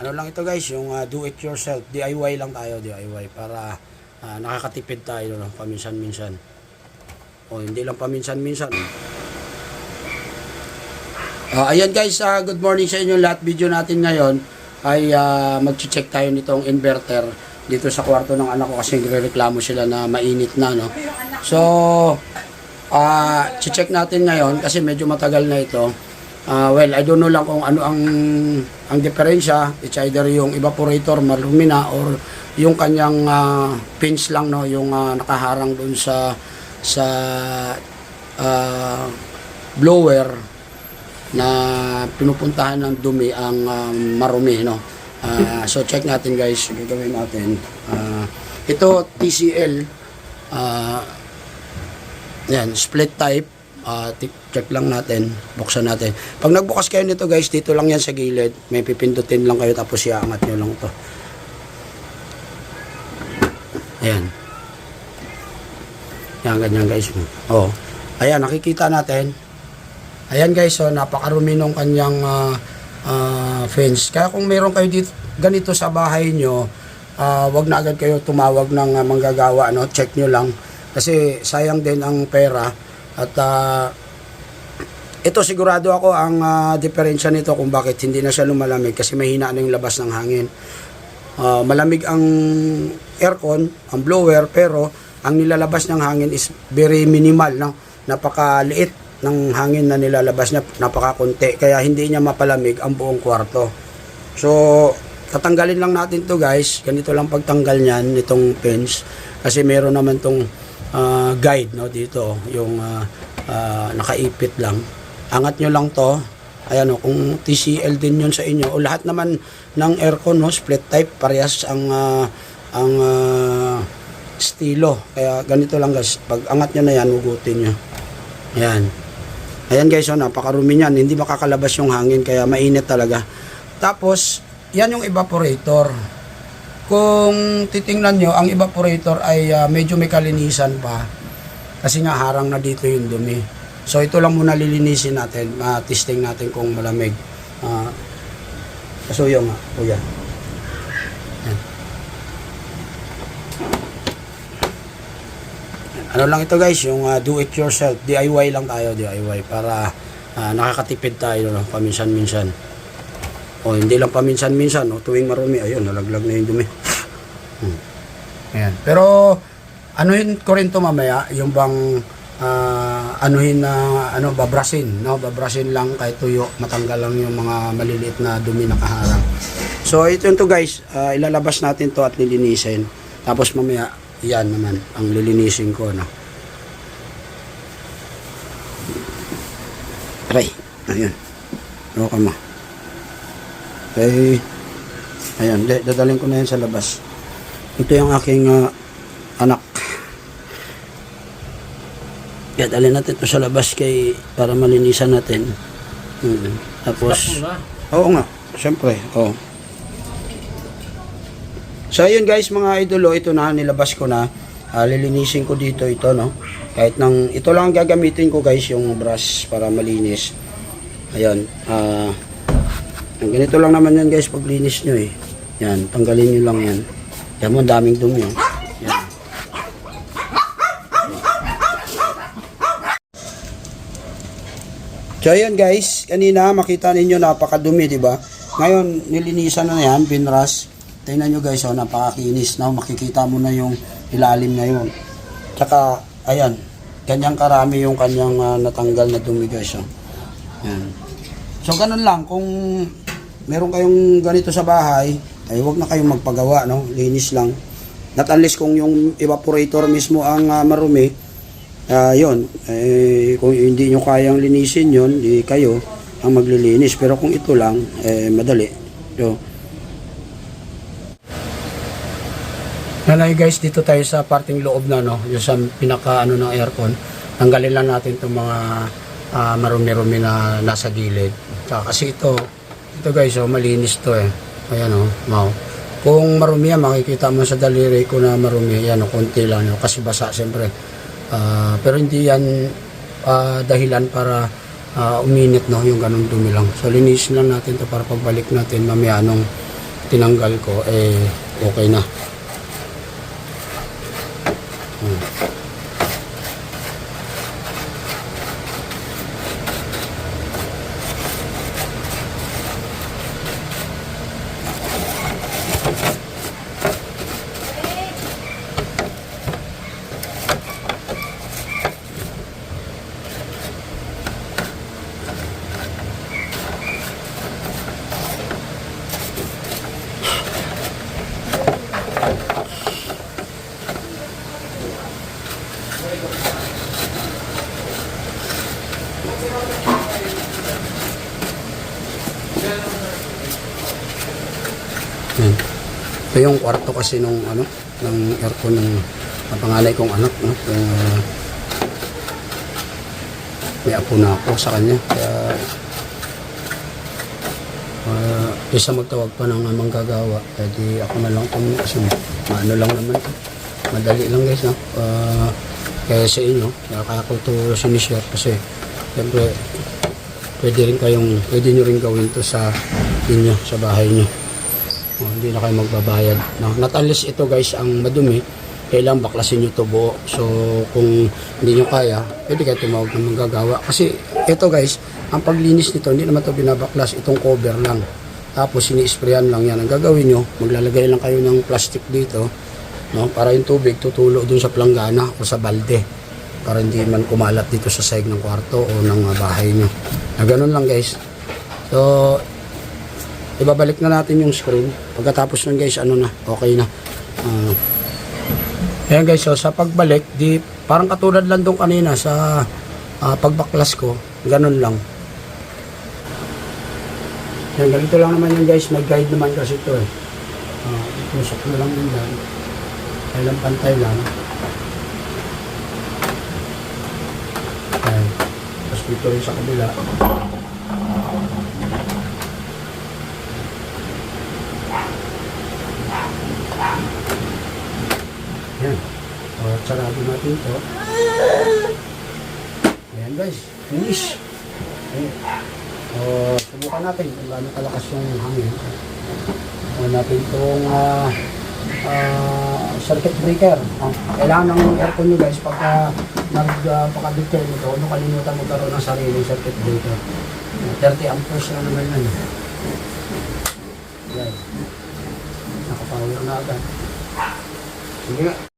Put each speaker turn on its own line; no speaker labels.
Ano lang ito guys, yung uh, do it yourself, DIY lang tayo, DIY para ah, nakakatipid tayo no, paminsan-minsan. O hindi lang paminsan-minsan. Ah, ayan guys, ah, good morning sa inyo lahat. Video natin ngayon ay uh, mag-check tayo nitong inverter dito sa kwarto ng anak ko kasi nagrereklamo sila na mainit na no. So, ah check natin ngayon kasi medyo matagal na ito. Ah, well, I don't know lang kung ano ang ang diferensya. It's either yung evaporator marumi na or yung kanyang ah, pins lang no, yung ah, nakaharang doon sa sa ah, blower na pinupuntahan ng dumi ang um, marumi no. Ah, so check natin guys, gagawin natin. Ah, ito TCL ah yan, split type. Tip- check lang natin, buksan natin. Pag nagbukas kayo nito guys, dito lang yan sa gilid. May pipindutin lang kayo tapos iangat nyo lang to. Ayan. Yan, ganyan guys. Oh. Ayan, nakikita natin. Ayan guys, so napakarumi nung kanyang ah, ah, fence. Kaya kung meron kayo dito, ganito sa bahay nyo, ah, wag na agad kayo tumawag ng ah, manggagawa, no? check nyo lang. Kasi sayang din ang pera. At ah, ito sigurado ako ang ah, diferensya nito kung bakit hindi na siya lumalamig kasi mahina na yung labas ng hangin. Ah, malamig ang aircon, ang blower, pero ang nilalabas ng hangin is very minimal, no? Napakaliit ng hangin na nilalabas niya, napakakunti. Kaya hindi niya mapalamig ang buong kwarto. So, tatanggalin lang natin to guys. Ganito lang pagtanggal niyan, itong pins. Kasi meron naman tong ah, guide, no? Dito, yung ah, ah, nakaipit lang. Angat nyo lang to. Ayan o, kung TCL din yun sa inyo. O lahat naman ng aircon, no? split type, parehas ang ah, ang ah, estilo. Kaya ganito lang guys. Pag angat nyo na yan, hugutin nyo. Ayan. Ayan guys, oh, napakarumi niyan. Hindi makakalabas yung hangin kaya mainit talaga. Tapos, yan yung evaporator. Kung titingnan nyo, ang evaporator ay ah, medyo may kalinisan pa. Kasi nga harang na dito yung dumi. So ito lang muna lilinisin natin. Ma-testing natin kung malamig. Ah, kasuyo nga, kuya. Yan. Ano lang ito guys, yung ah, do it yourself, DIY lang tayo, DIY para ah, nakakatipid tayo no, paminsan-minsan. O hindi lang paminsan-minsan, no, tuwing marumi, ayun, nalaglag na yung dumi. Ayan. Pero anuhin ko rin to mamaya, yung bang ah, anuhin na ano babrasin, no? Babrasin lang kahit tuyo, matanggal lang yung mga maliliit na dumi na kaharang. So ito yun to guys, ah, ilalabas natin to at lilinisin. Tapos mamaya yan naman ang lilinisin ko, no. Aray, ayun. Okay mo. Okay. Ayan, de- dadalhin ko na yan sa labas. Ito yung aking ah, anak. Kaya dalhin natin ito sa labas kay para malinisan natin. Mm. Tapos, oo nga, syempre, oo. So ayun guys, mga idolo, ito na nilabas ko na. Ah, lilinisin ko dito ito, no. Kahit nang ito lang ang gagamitin ko guys, yung brush para malinis. Ayun, ah ganito lang naman yan guys pag linis nyo eh. Yan, tanggalin nyo lang yan. Yan mo, daming dumi. Oh. Yan. So ayan guys, kanina makita ninyo napakadumi, di ba? Ngayon, nilinisan na yan, pinras. Tingnan nyo guys, oh, napakakinis na. Makikita mo na yung ilalim na yun. Tsaka, ayan, ganyang karami yung kanyang ah, natanggal na dumi guys. Oh. Yan. So ganun lang, kung meron kayong ganito sa bahay, ay huwag na kayong magpagawa, no? Linis lang. Not unless kung yung evaporator mismo ang ah, marumi, Ah, yun. Eh, kung hindi nyo kayang linisin yun, di kayo ang maglilinis. Pero kung ito lang, eh, madali. So, Nalay guys, dito tayo sa parting loob na, no? Yung sa pinaka, ano, ng aircon. Tanggalin lang natin itong mga ah, marumi-rumi na nasa gilid. Kasi ito, ito guys, oh, malinis to eh. Ayan, oh, mau. Kung marumi yan, makikita mo sa daliri ko na marumi. Yan, oh, konti lang. Oh, kasi basa, siyempre. Ah, pero hindi yan ah, dahilan para ah, uminit no yung ganong dumi lang. So linisin lang natin to para pagbalik natin mamaya nung tinanggal ko, eh, okay na. Yan. Ito yung kwarto kasi nung ano, ng aircon ng ng panganay kong anak, no? Yung, ah, may apo na ako sa kanya. Kaya, uh, isa magtawag pa ng amang gagawa. Kaya di ako na lang itong, kasi ano lang naman to. Madali lang guys, no? Ah, kaya sa inyo, kaya kaya ko ito sinishare kasi, siyempre, pwede rin kayong, pwede nyo rin gawin to sa inyo, sa bahay nyo. Oh, hindi na kayo magbabayad. No? Not unless ito guys ang madumi, kailangan baklasin nyo to buo. So kung hindi nyo kaya, pwede kayo tumawag ng manggagawa. Kasi ito guys, ang paglinis nito, hindi naman to binabaklas, itong cover lang. Tapos sini-sprayan lang yan. Ang gagawin nyo, maglalagay lang kayo ng plastic dito, no? para yung tubig tutulo dun sa planggana o sa balde. Para hindi man kumalat dito sa sahig ng kwarto o ng uh, bahay nyo. Na ganun lang guys. So, ibabalik na natin yung screen. Pagkatapos nun guys, ano na, okay na. Ah. ayan guys, so sa pagbalik, di, parang katulad lang doon kanina sa ah, pagbaklas ko, ganun lang. Yan, ganito lang naman yan guys, may guide naman kasi ito eh. Uh, itusok mo lang din yan. Kailang pantay lang. Ayan. Tapos dito rin sa kabila. Yan. O, sarado natin ito. Ayan guys, finish. Ayan. O, subukan natin kung gaano kalakas yung hangin. O, natin itong ah, ah, circuit breaker. O, kailangan ng aircon nyo guys pagka nagpakadictate mo ito, ano kalimutan mo karoon ng sariling circuit breaker. O, 30 amperes lang naman yan. Yan. Nakapower na agad. Sige nga.